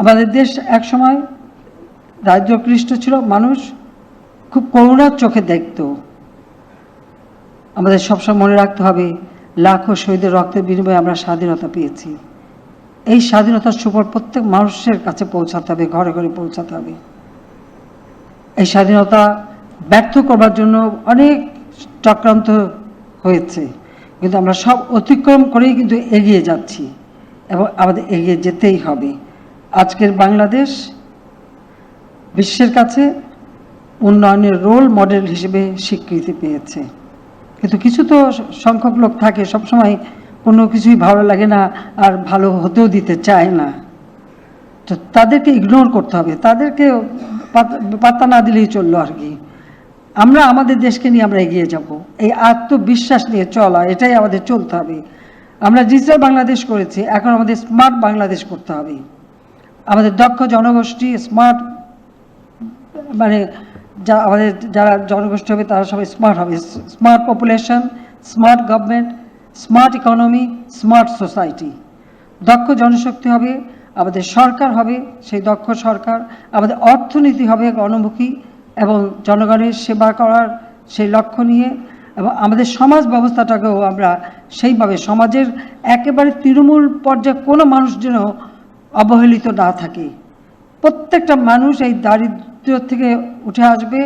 আমাদের দেশ এক সময় দারিদ্র্যক্লিষ্ট ছিল, মানুষ খুব করুণার চোখে দেখত। আমাদের সবসময় মনে রাখতে হবে, লাখো শহীদের রক্তের বিনিময়ে আমরা স্বাধীনতা পেয়েছি। এই স্বাধীনতার সুফল প্রত্যেক মানুষের কাছে পৌঁছাতে হবে, ঘরে ঘরে পৌঁছাতে হবে। এই স্বাধীনতা ব্যর্থ করবার জন্য অনেক চক্রান্ত হয়েছে, কিন্তু আমরা সব অতিক্রম করেই কিন্তু এগিয়ে যাচ্ছি এবং আমাদের এগিয়ে যেতেই হবে। আজকের বাংলাদেশ বিশ্বের কাছে উন্নয়নের রোল মডেল হিসেবে স্বীকৃতি পেয়েছে। কিন্তু কিছু তো সংখ্যক লোক থাকে, সবসময় কোনো কিছুই ভালো লাগে না আর ভালো হতেও দিতে চায় না। তো তাদেরকে ইগনোর করতে হবে, তাদেরকে পাত- পাত্তা না দিলেই চলল আর কি। আমরা আমাদের দেশকে নিয়ে আমরা এগিয়ে যাব, এই আত্মবিশ্বাস নিয়ে চলা, এটাই আমাদের চলতে হবে। আমরা ডিজিটাল বাংলাদেশ করেছি, এখন আমাদের স্মার্ট বাংলাদেশ করতে হবে। আমাদের দক্ষ জনগোষ্ঠী স্মার্ট মানে যা আমাদের যারা জনগোষ্ঠী হবে তারা সবাই স্মার্ট হবে। Smart population smart government smart economy smart society দক্ষ জনশক্তি হবে, আমাদের সরকার হবে, সেই দক্ষ সরকার, আমাদের অর্থনীতি হবে গণমুখী এবং জনগণের সেবা করার সেই লক্ষ্য নিয়ে এবং আমাদের সমাজ ব্যবস্থাটাকেও আমরা সেইভাবে সমাজের একেবারে তৃণমূল পর্যায়ে কোনো মানুষ যেন অবহেলিত না থাকে। প্রত্যেকটা মানুষ এই দারিদ্র থেকে উঠে আসবে।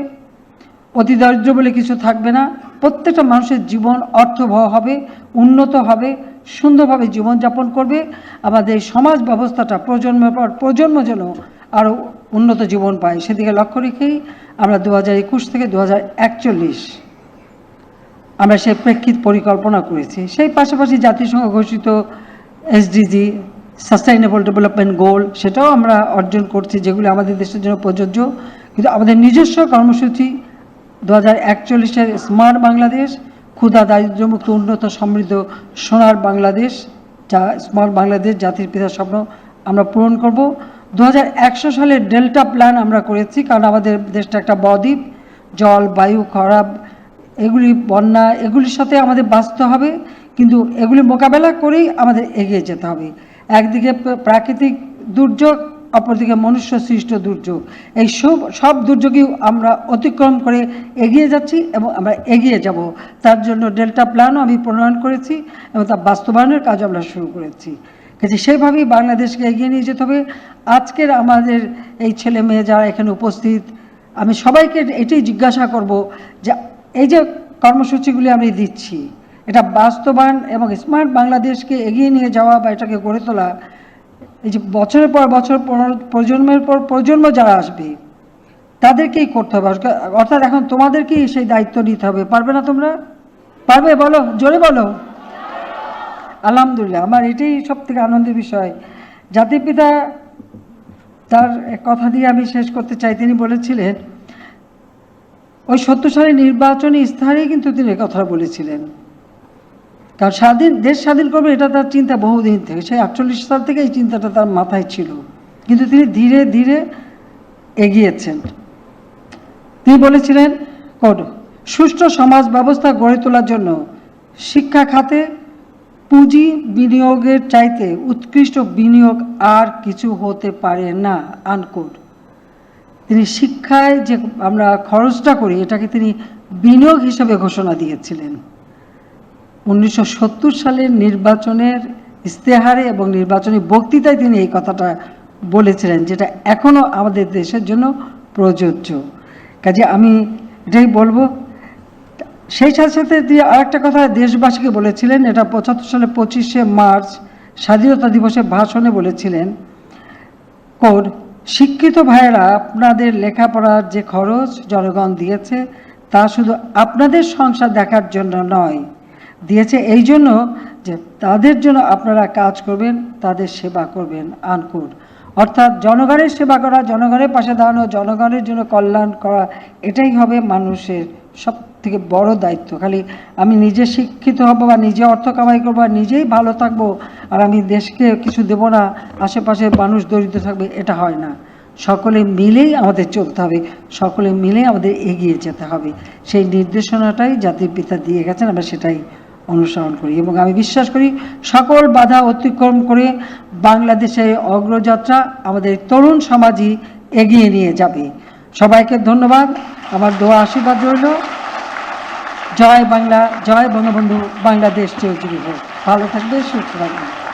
অতি দারিদ্র্য বলে কিছু থাকবে না। প্রত্যেকটা মানুষের জীবন অর্থবহ হবে, উন্নত হবে, সুন্দরভাবে জীবনযাপন করবে। আমাদের সমাজ ব্যবস্থাটা প্রজন্মের পর প্রজন্ম যেন আরও উন্নত জীবন পায়। সেদিকে লক্ষ্য রেখেই আমরা দু হাজার একুশ থেকে দু হাজার একচল্লিশ আমরা সেই প্রেক্ষিত পরিকল্পনা করেছি। সেই পাশাপাশি জাতিসংঘ ঘোষিত এসডিজি সাস্টেইনেবল ডেভেলপমেন্ট গোল সেটাও আমরা অর্জন করছি, যেগুলো আমাদের দেশের জন্য প্রযোজ্য। কিন্তু আমাদের নিজস্ব কর্মসূচি, দু হাজার একচল্লিশের স্মার্ট বাংলাদেশ ক্ষুধা দারিদ্র্যমুক্ত, উন্নত, সমৃদ্ধ, সোনার বাংলাদেশ, যা স্মার্ট বাংলাদেশ জাতির পিতার স্বপ্ন আমরা পূরণ করব। দু হাজার একশো সালের ডেল্টা প্ল্যান আমরা করেছি, কারণ আমাদের দেশটা একটা বদ্বীপ, জল, বায়ু খরাব এগুলি, বন্যা, এগুলির সাথে আমাদের বাঁচতে হবে, কিন্তু এগুলি মোকাবেলা করেই আমাদের এগিয়ে যেতে হবে। একদিকে প্রাকৃতিক দুর্যোগ, অপরদিকে মনুষ্য সৃষ্ট দুর্যোগ। এই সব সব দুর্যোগই আমরা অতিক্রম করে এগিয়ে যাচ্ছি এবং আমরা এগিয়ে যাব। তার জন্য ডেল্টা প্ল্যানও আমি প্রণয়ন করেছি এবং তার বাস্তবায়নের কাজ আমরা শুরু করেছি। কাজে সেইভাবেই বাংলাদেশকে এগিয়ে নিয়ে যেতে হবে। আজকের আমাদের এই ছেলে মেয়ে যারা এখানে উপস্থিত, আমি সবাইকে এটাই জিজ্ঞাসা করব যে, এই যে কর্মসূচিগুলি আমি দিচ্ছি এটা বাস্তবায়ন এবং স্মার্ট বাংলাদেশকে এগিয়ে নিয়ে যাওয়া বা এটাকে গড়ে তোলা, এই যে বছরের পর বছর প্রজন্মের পর প্রজন্ম যারা আসবে, তাদেরকেই করতে হবে। অর্থাৎ এখন তোমাদেরকেই সেই দায়িত্ব নিতে হবে। পারবে না তোমরা? পারবে? বলো, জোরে বলো। আলহামদুলিল্লাহ, আমার এটাই সব থেকে আনন্দের বিষয়। জাতির পিতা তার কথা দিয়ে আমি শেষ করতে চাই। তিনি বলেছিলেন, ওই সত্তর সালে নির্বাচনী ইস্তাহারেই কিন্তু তিনি কথা বলেছিলেন। কারণ স্বাধীন, দেশ স্বাধীন করবে, এটা তার চিন্তা বহুদিন থেকে। সেই আটচল্লিশ সাল থেকে এই চিন্তাটা তার মাথায় ছিল। কিন্তু তিনি ধীরে ধীরে এগিয়েছেন। তিনি বলেছিলেন কোড সুষ্ঠু সমাজ ব্যবস্থা গড়ে তোলার জন্য শিক্ষা খাতে, পুঁজি বিনিয়োগের চাইতে উৎকৃষ্ট বিনিয়োগ আর কিছু হতে পারে না। আনকোড তিনি শিক্ষায় যে আমরা খরচটা করি, এটাকে তিনি বিনিয়োগ হিসেবে ঘোষণা দিয়েছিলেন। উনিশশো সত্তর সালের নির্বাচনের ইস্তেহারে এবং নির্বাচনী বক্তৃতায় তিনি এই কথাটা বলেছিলেন, যেটা এখনও আমাদের দেশের জন্য প্রযোজ্য। কাজে আমি এটাই বলব, সেই সাথে সাথে তিনি আরেকটা কথা দেশবাসীকে বলেছিলেন, এটা পঁচাত্তর সালে পঁচিশে মার্চ স্বাধীনতা দিবসে ভাষণে বলেছিলেন, কোড, শিক্ষিত ভাইয়েরা, আপনাদের লেখাপড়ার যে খরচ জনগণ দিয়েছে, তা শুধু আপনাদের সংসার দেখার জন্য নয় দিয়েছে এই জন্য যে তাদের জন্য আপনারা কাজ করবেন, তাদের সেবা করবেন আনকুড অর্থাৎ জনগণের সেবা করা, জনগণের পাশে দাঁড়ানো, জনগণের জন্য কল্যাণ করা, এটাই হবে মানুষের সব থেকে বড় দায়িত্ব। খালি আমি নিজে শিক্ষিত হব বা নিজে অর্থ কামাই করব আর নিজেই ভালো থাকব আর আমি দেশকে কিছু দেব না, আশেপাশে মানুষ দরিদ্র থাকবে, এটা হয় না। সকলে মিলেই আমাদের চলতে হবে, সকলে মিলে আমাদের এগিয়ে যেতে হবে। সেই নির্দেশনাটাই জাতির পিতা দিয়ে গেছেন, আমরা সেটাই অনুসরণ করি এবং আমি বিশ্বাস করি সকল বাধা অতিক্রম করে বাংলাদেশের অগ্রযাত্রা আমাদের তরুণ সমাজই এগিয়ে নিয়ে যাবে। সবাইকে ধন্যবাদ। আমার দোয়া আশীর্বাদ রইল। জয় বাংলা, জয় বঙ্গবন্ধু বাংলাদেশ চৌধুরী হোক ভালো থাকবে সুস্থ থাকবে